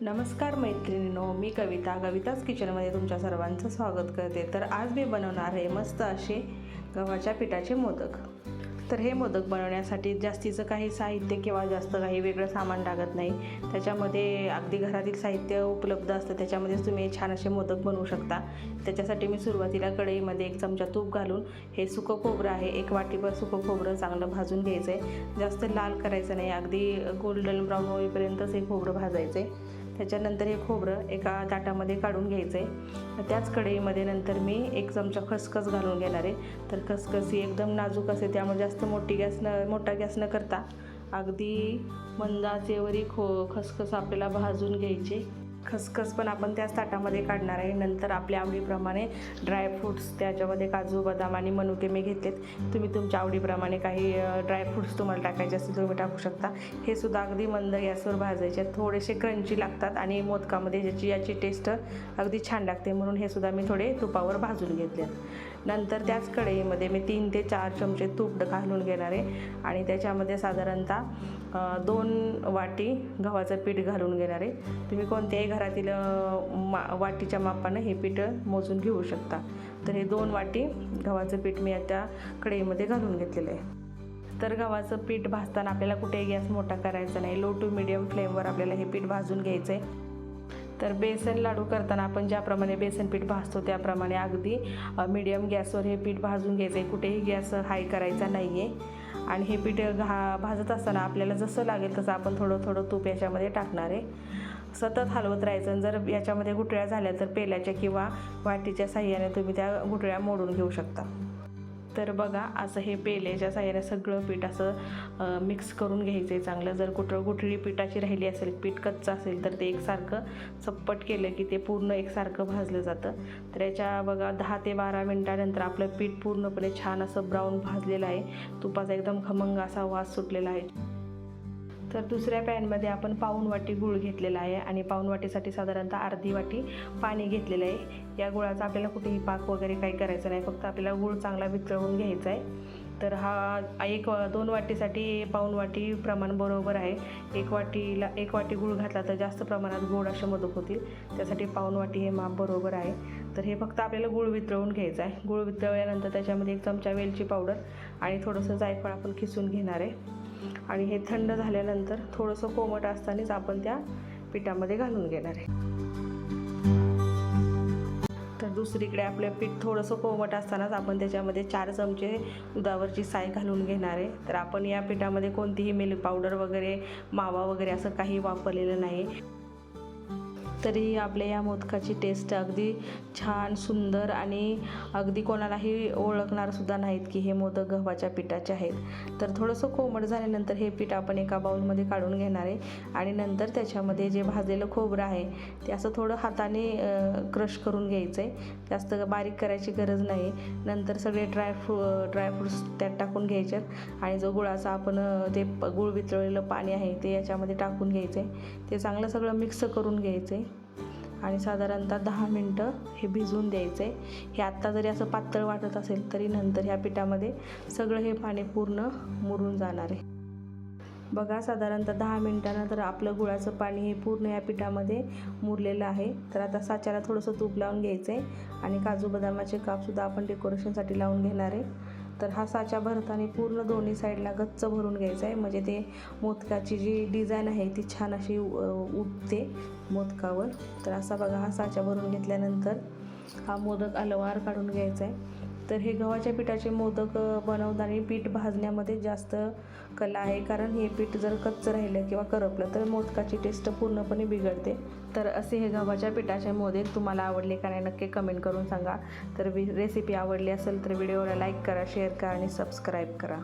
नमस्कार मैत्रिणीनो मी कविता कविताच किचनमध्ये तुमच्या सर्वांचं स्वागत करते. तर आज मी बनवणार आहे मस्त असे गव्हाच्या पिठाचे मोदक. तर हे मोदक बनवण्यासाठी जास्तीचं काही साहित्य किंवा जास्त काही वेगळं सामान लागत नाही. त्याच्यामध्ये अगदी घरातील साहित्य उपलब्ध असतं. त्याच्यामध्येच तुम्ही छान असे मोदक बनवू शकता. त्याच्यासाठी मी सुरुवातीला कढईमध्ये एक चमचा तूप घालून हे सुकं खोबरं आहे एक वाटीभर सुकं खोबरं चांगलं भाजून घ्यायचं आहे जास्त लाल करायचं नाही. अगदी गोल्डन ब्राऊन होईपर्यंतच हे खोबरं भाजायचं आहे त्याच्यानंतर हे खोबरं एका ताटामध्ये काढून घ्यायचं आहे त्याच कढईमध्ये नंतर मी एक चमचा खसखस घालून घेणार आहे. तर खसखस ही एकदम नाजूक असते त्यामुळे जास्त मोठी गॅस न मोठा गॅस न करता अगदी मंदाचेवरी खो खसखस आपल्याला भाजून घ्यायची. खसखस पण आपण त्याच ताटामध्ये काढणार आहे. नंतर आपल्या आवडीप्रमाणे ड्रायफ्रूट्स त्याच्यामध्ये काजू बदाम आणि मनुके मी घेतलेत. तुम्ही तुमच्या आवडीप्रमाणे काही ड्रायफ्रूट्स तुम्हाला टाकायचे असतील तुम्ही टाकू शकता. हे सुद्धा अगदी मंद गॅसवर भाजायचे आहेत. थोडेसे क्रंची लागतात आणि मोदकामध्ये ज्याची याची टेस्ट अगदी छान लागते. म्हणून हे सुद्धा मी थोडे तुपावर भाजून घेतले नंतर त्याच कढईमध्ये मी तीन ते चार चमचे तूप घालून घेणार आहे. आणि त्याच्यामध्ये साधारणतः दोन वाटी गव्हाचं पीठ घालून घेणार आहे. तुम्ही कोणत्याही घरातील मा वाटीच्या मापानं हे पीठ मोजून घेऊ शकता. तर हे दोन वाटी गव्हाचं पीठ मी त्या कढईमध्ये घालून घेतलेलं आहे. तर गव्हाचं पीठ भाजताना आपल्याला कुठेही गॅस मोठा करायचा नाही. लो टू मिडियम फ्लेमवर आपल्याला हे पीठ भाजून घ्यायचं आहे तर बेसन लाडू करताना आपण ज्याप्रमाणे बेसन पीठ भाजतो त्याप्रमाणे अगदी मीडियम गॅसवर हे पीठ भाजून घ्यायचं आहे कुठेही गॅस हाय करायचा नाही आहे आणि हे पीठ घा भाजत असताना आपल्याला जसं लागेल तसं आपण थोडं थोडं तूप याच्यामध्ये टाकणार आहे. सतत हलवत राहायचं आणि जर याच्यामध्ये गुठळ्या झाल्या तर पेल्याच्या किंवा वाटीच्या साह्याने तुम्ही त्या गुठळ्या मोडून घेऊ शकता. तर बघा असं हे पेल्याच्या साह्याने सगळं पीठ असं मिक्स करून घ्यायचं आहे चांगलं. जर कुठं गुठळी पिठाची राहिली असेल पीठ कच्चं असेल तर ते एकसारखं चप्पट केलं की ते पूर्ण एकसारखं भाजलं जातं. तर याच्या बघा दहा ते बारा मिनटानंतर आपलं पीठ पूर्णपणे छान असं ब्राऊन भाजलेलं आहे. तुपाचा एकदम खमंग असा वास सुटलेला आहे. तर दुसऱ्या पॅनमध्ये आपण पाऊण वाटी गूळ घेतलेला आहे आणि पाऊण वाटीसाठी साधारणतः अर्धी वाटी पाणी घेतलेलं आहे. या गुळाचा आपल्याला कुठेही पाक वगैरे काही करायचं नाही फक्त आपल्याला गूळ चांगला वितळवून घ्यायचा आहे. तर हा एक दोन वाटीसाठी पाऊण वाटी प्रमाण बरोबर आहे. एक वाटीला एक वाटी गूळ घातला तर जास्त प्रमाणात गोड असे मोदक होतील. त्यासाठी पाऊण वाटी हे माप बरोबर आहे. तर हे फक्त आपल्याला गूळ वितळवून घ्यायचं आहे. गूळ वितळल्यानंतर त्याच्यामध्ये एक चमचा वेलची पावडर आणि थोडंसं जायफळ आपण खिसून घेणार आहे. आणि हे थंड झाल्यानंतर थोडंसं कोमट असतानाच आपण त्या पिठामध्ये घालून घेणार आहे. तर दुसरीकडे आपलं पीठ थोडंसं कोमट असतानाच आपण त्याच्यामध्ये चार चमचे दुधावरची साय घालून घेणार आहे. तर आपण या पिठामध्ये कोणतीही मिल्क पावडर वगैरे मावा वगैरे असं काही वापरलेलं नाही. तरी आपल्या या मोदकाची टेस्ट अगदी छान सुंदर आणि अगदी कोणालाही ओळखणारसुद्धा नाहीत की हे मोदक गव्हाच्या पिठाचे आहेत. तर थोडंसं कोमट झाल्यानंतर हे पीठ आपण एका बाउलमध्ये काढून घेणार आहे आणि नंतर त्याच्यामध्ये जे भाजलेलं खोबरं आहे ते असं थोडं हाताने क्रश करून घ्यायचं आहे जास्त बारीक करायची गरज नाही. नंतर सगळे ड्रायफ्रू ड्रायफ्रूट्स त्यात टाकून घ्यायचे आणि जो गुळाचा आपण ते गुळ वितळलेलं पाणी आहे ते याच्यामध्ये टाकून घ्यायचं आहे ते चांगलं सगळं मिक्स करून घ्यायचं आहे आणि साधारणतः दहा मिनटं हे भिजवून द्यायचं आहे हे आत्ता जरी असं पातळ वाटत असेल तरी नंतर ह्या पिठामध्ये सगळं हे पाणी पूर्ण मुरून जाणार आहे. बघा साधारणतः दहा मिनटानंतर आपलं गुळाचं पाणी हे पूर्ण या पिठामध्ये मुरलेलं आहे. तर आता साच्याला थोडंसं तूप लावून घ्यायचं आहे आणि काजू बदामाचे कापसुद्धा आपण डेकोरेशनसाठी लावून घेणार आहे. तर हा साचा भरताना पूर्ण दोन्ही साईडला गच्च भरून घ्यायचा आहे. म्हणजे ते मोदकाची जी डिझाईन आहे ती छान अशी उठते मोदकावर. तर असा बघा हा साचा भरून घेतल्यानंतर हा मोदक अलवार काढून घ्यायचा आहे. तर हे गव्हाच्या पिठाचे मोदक बनवताना पीठ भाजण्यामध्ये जास्त कला आहे. कारण हे पीठ जर कच्चं राहिलं किंवा करपलं तर मोदकाची टेस्ट पूर्णपणे बिघडते. तर असे हे गव्हाच्या पिठाचे मोदक तुम्हाला आवडले का नाही नक्की कमेंट करून सांगा. तर रेसिपी आवडली असेल तर व्हिडिओला लाईक करा शेअर करा आणि सबस्क्राईब करा.